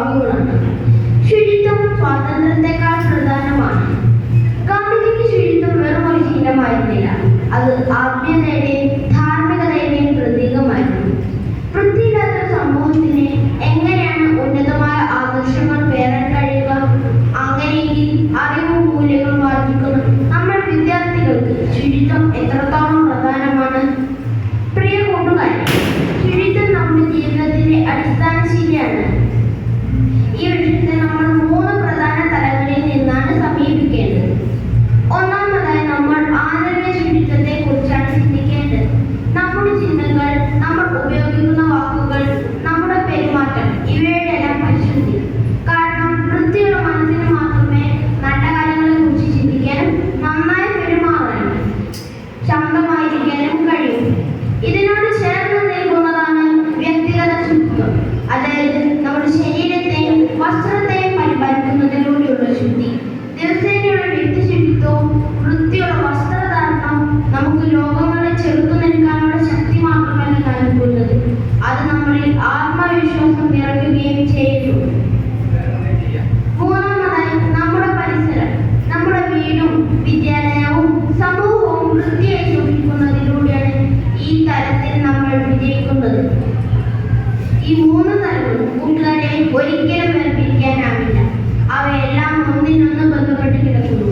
വാക്കുകളാണ് ശുചിത്വം സ്വാതന്ത്ര്യത്തെക്കാൾ പ്രധാനമാണ്. ഗാന്ധിജിക്ക് ശുചിത്വം വെറും ഒരു ശീലമായിരുന്നില്ല. അത് നമ്മൾ വിജയിക്കുന്നത് ഈ മൂന്ന് നൽകും കൂട്ടുകാരെ ഒരിക്കലും വേർപിരിക്കാനാവില്ല. അവയെല്ലാം ഒന്നിനൊന്ന് ബന്ധപ്പെട്ട് കിടക്കുന്നു.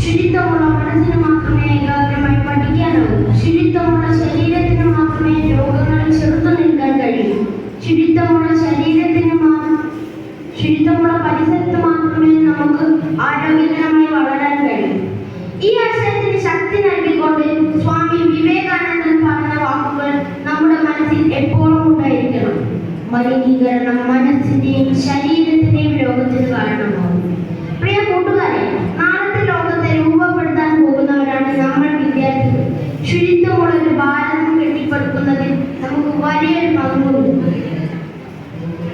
ശുചിത്വമുള്ള മനസ്സിന് മാത്രമേ ഏകാഗ്രമായി പഠിക്കാനാവൂ. ശുചിത്വമുള്ള ശരീരത്തിന് മാത്രമേ രോഗങ്ങളിൽ ചെറുത്തു നിൽക്കാൻ കഴിയൂ. ശുചിത്വമുള്ള ശരീരത്തിന് മാത്രം ശുചിത്വമുള്ള പരിസരത്ത് മാത്രമേ നമുക്ക് ആരോഗ്യകരമായി വളരാൻ കഴിയൂ. ഈ ആശയത്തിന് മനസ്സിൽ എപ്പോഴും ഉണ്ടായിരിക്കണം. മലിനീകരണം മനസ്സിന്റെയും ശരീരത്തിന്റെയും രോഗത്തിന് കാരണമാകും. പ്രിയ കൂട്ടുകാരെ നാളത്തെ ലോകത്തെ രൂപപ്പെടുത്താൻ പോകുന്നവരാണ് നമ്മൾ വിദ്യാർത്ഥികൾ. ശുചിത്വമുള്ള ഒരു ഭാരതം കെട്ടിപ്പടുക്കുന്നതിൽ നമുക്ക് വലിയൊരു പങ്കുണ്ട്.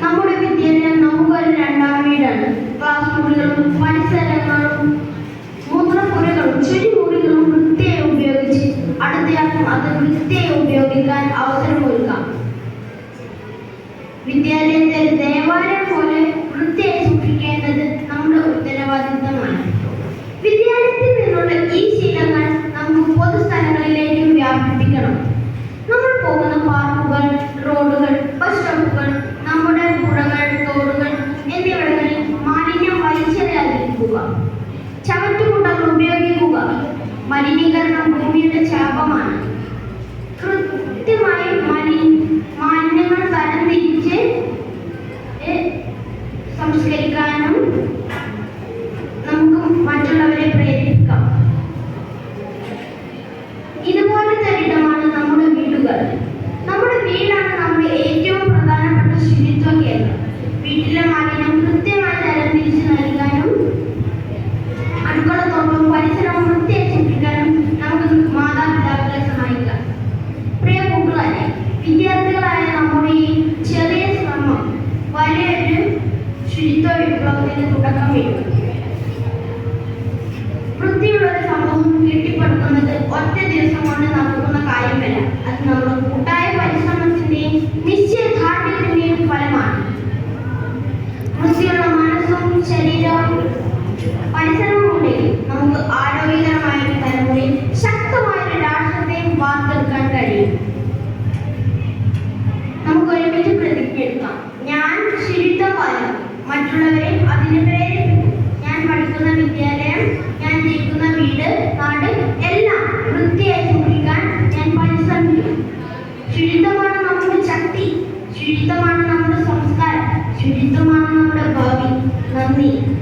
നമ്മുടെ വിദ്യാലയം നമുക്കൊരു രണ്ടാം വീടാണ്. ക്ലാസ് മുറികളും പരിസരങ്ങളും മൂത്രപ്പുരകളും ചുരിമുറികളും വൃത്തിയായി ഉപയോഗിച്ച് അടുത്തയാൾക്കും അത് വൃത്തിയായി ഉപയോഗിക്കാൻ അവസരമൊരുക്കാം ദേവാലയം പോലെ വൃത്തിയായി സൂക്ഷിക്കേണ്ടത് നമ്മുടെ ഉത്തരവാദിത്തമാണ്. വിദ്യാലയത്തിൽ നിന്നുള്ള ഈ ശീലങ്ങൾ നമുക്ക് പൊതുസ്ഥലങ്ങളിലേക്കും വ്യാപിപ്പിക്കണം. നമ്മൾ പോകുന്ന പാർക്കുകൾ റോഡുകൾ ബസ് സ്റ്റോപ്പുകൾ നമ്മുടെ പുഴകൾ തോടുകൾ എന്നിവിടങ്ങളിൽ മാലിന്യം വലിച്ചെറിയാതിരിക്കുക. ചവറ്റുകുട്ടകൾ ഉപയോഗിക്കുക. മലിനീകരണം ഭൂമിയുടെ ശാപമാണ്. ശുചിത്വ വിപ്ലവത്തിന് തുടക്കം വയ്ക്കും വൃത്തിയുള്ള സമൂഹം കെട്ടിപ്പടുക്കുന്നത് ഒറ്റ ദിവസം കൊണ്ട് നടക്കുന്ന കാര്യമല്ല. അത് നമ്മുടെ കൂട്ടായ പരിശ്രമത്തിന്റെയും ശുചിത്വമാണ് നമ്മുടെ ശക്തി. ശുചിത്വമാണ് നമ്മുടെ സംസ്കാരം. ശുചിത്വമാണ് നമ്മുടെ ഭാവി. നന്ദി.